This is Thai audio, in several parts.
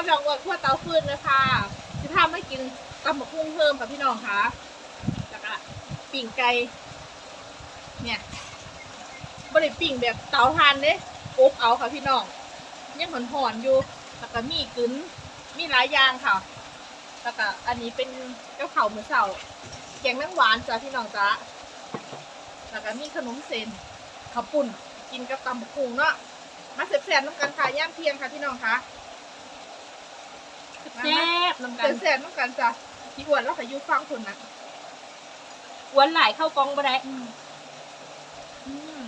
ก็ลองอวดขั้วเตาฟืนเลยค่ะที่ถ้าไม่กินตำหมกหุ้งเพิ่มค่ะพี่น้องค่ะแล้วก็ปิ่งไก่เนี่ยบริปิ่งแบบเตาทานเด้อบเอาค่ะพี่น้องยังหอนหอนๆอยู่แล้วก็มีกึ้นมีหลายอย่างค่ะแล้วก็อันนี้เป็นเจ้าเข่าวเหมือนเสาแกงน้ำหวานจ้ะพี่น้องจ้ะแล้วก็มีขนมเส้นข้าวปุ้นกินกับตำหมกหุ้งเนาะมาเสร็จๆน้ำกันค่ะย่ามเพียงค่ะพี่น้องค่ะ ซ่บน้ำกัเป็นนแสนต้องกันจ้ะที่อ้วนแล้วก็อยูฟังคนนะหวนหลายเข้ากองบ่ได้อืมอืม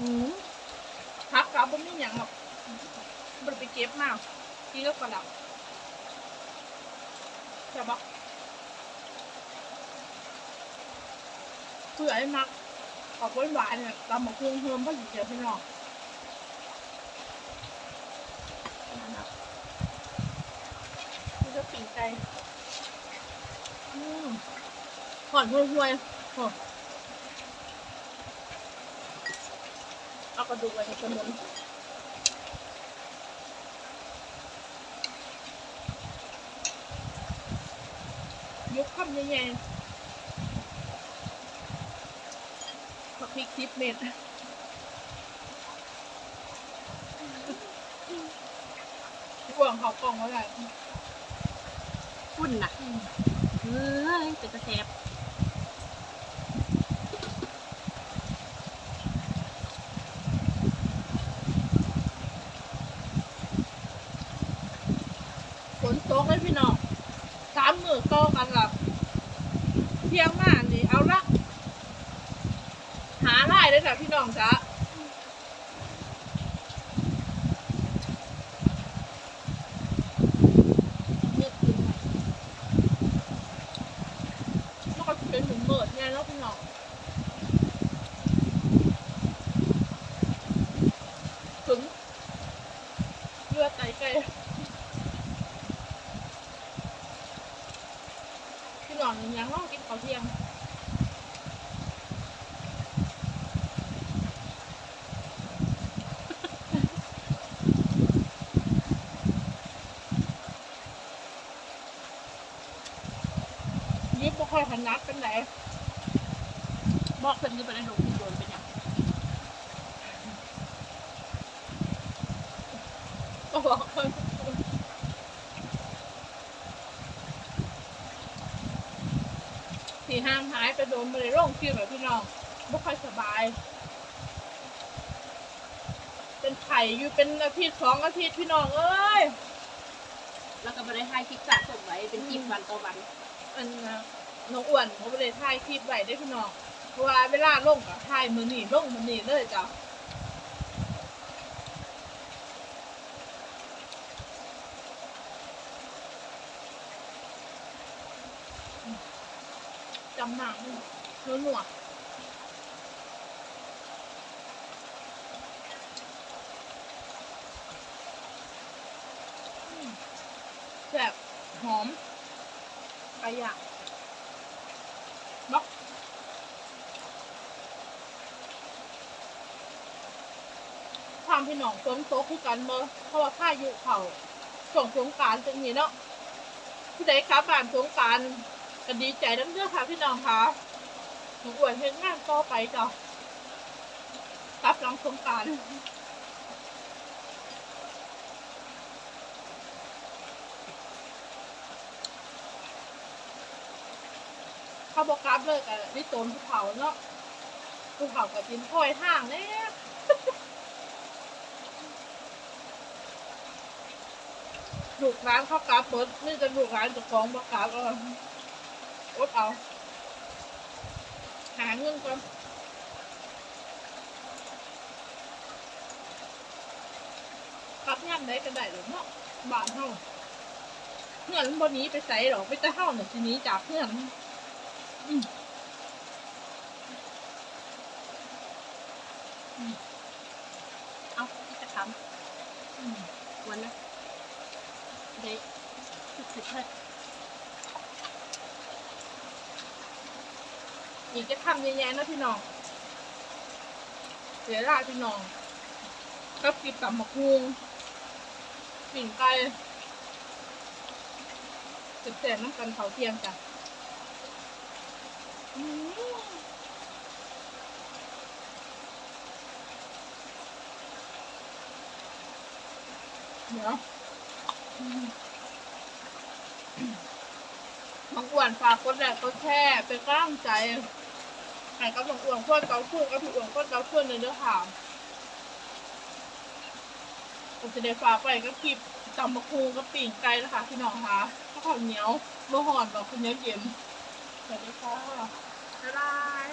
อืมพักกับบ่มีหยังหรอกบ่ได้ไปเก็บมากินก็กระดับใช่ปะเพื่อไอ้มักขอบหวานๆเนี่ยตำหมกฮุ่งเพิ่มเพราะอยู่เดียวพี่น้องนี่ ก็ปิ่งไก่อืมหอนห่วยๆโอ้เอากระดูกไว้ในกระมุนยกคำใหญ่ๆผักพริกทิพเม็ดห่วงเขากล่องไว้เลย ฝุ่นน่ะเออเป็นตะแซ่บฝนตกเลยพี่น้องสามมือโตอกันหลับเที่ยงมากนี่เอาละหาไล่ได้แต่พี่น้องจ้ะมืดขึ้น มันก็เป็นถึงเบิดไงแล้วพี่น้องถึงเลือดไตไก่พี่น้องยังรอกินข้าวเที่ยง ยิบบ่ค่อย ถนัดเป็นไหนบอกเพิ่นอยู่บ่ได้ดอกที่โดนเป็นหยังก็บอกเพิ่นที่ห้างหายไปโดนมาเลยร่องคิวแบบพี่น้องไม่ค่อยสบาย เป็นไข่อยู่เป็นอาทิตย์สองอาทิตย์พี่น้องเอ้ยแล้วก็บ่ได้ให้คลิปสะสมไว้เป็นคลิปวันต่อวัน อันน่ะ น้องอ้วนเขาไปเลยถ่ายคลิปไว้ได้อพี่น้อง เพราะว่าเวลาลงกับถ่ายมือนี่ลงมือนี่เลยจ้ะจำหนังหนูหนวดอืมแบบหอมไปอะบั ความพี่น้องฝนตกคือกันบ่เพราะว่าข้าอยู่เขาส่งสงกรารตรงนี้เนาะผู้ใดครับบ้านสงกรารก็ดีใจน้ำเด้อค่ะพี่น้องค่ะหนูอวยเฮ็ดงานต่อไปจ้ะรับหลังสงกรารเขาบอกกราฟเลยกับนี่โตนภูเขาเนาะภูเขากับดินค่อยทางเนี่ย ลูกร้านเขาวกราฟเบิดนี่จะลูกร้านเจะของบอกกราฟเอออดเอาหาเงินก่อนกลับย่ำได้ก็ได้หรอกเนาะบ้านเฮาเพื่อนบนนี้ไปใส่หรอกไปแต่เฮาเนี่ยทีนี้จากเพื่อนอืมเอาจะทำอืมวันนะ ได้สุดๆเลยอีกจะทำแย่ๆนะพี่น้องเสียดายพี่น้องก็กินกับมะคุงปิ่งไก่เจ็บๆน้ำกันเขาเทียมจ้ะเดี๋ยว บางอ้วนฝากกดแรกกดแช่เป็นกำลังใจให้กับบางอ้วนโคตรเกาคู่กับพี่อ้วนโคตรเกาคู่เลยเด้อค่ะผมจะได้ฝากไปก็คลิปตำมะคูกับปิ่งไก่นะคะพี่น้องคะข้าวเหนียวเมื่อหอนแบบคุณเนี้ยเย็นสวัสดีค่ะบ๊ายบาย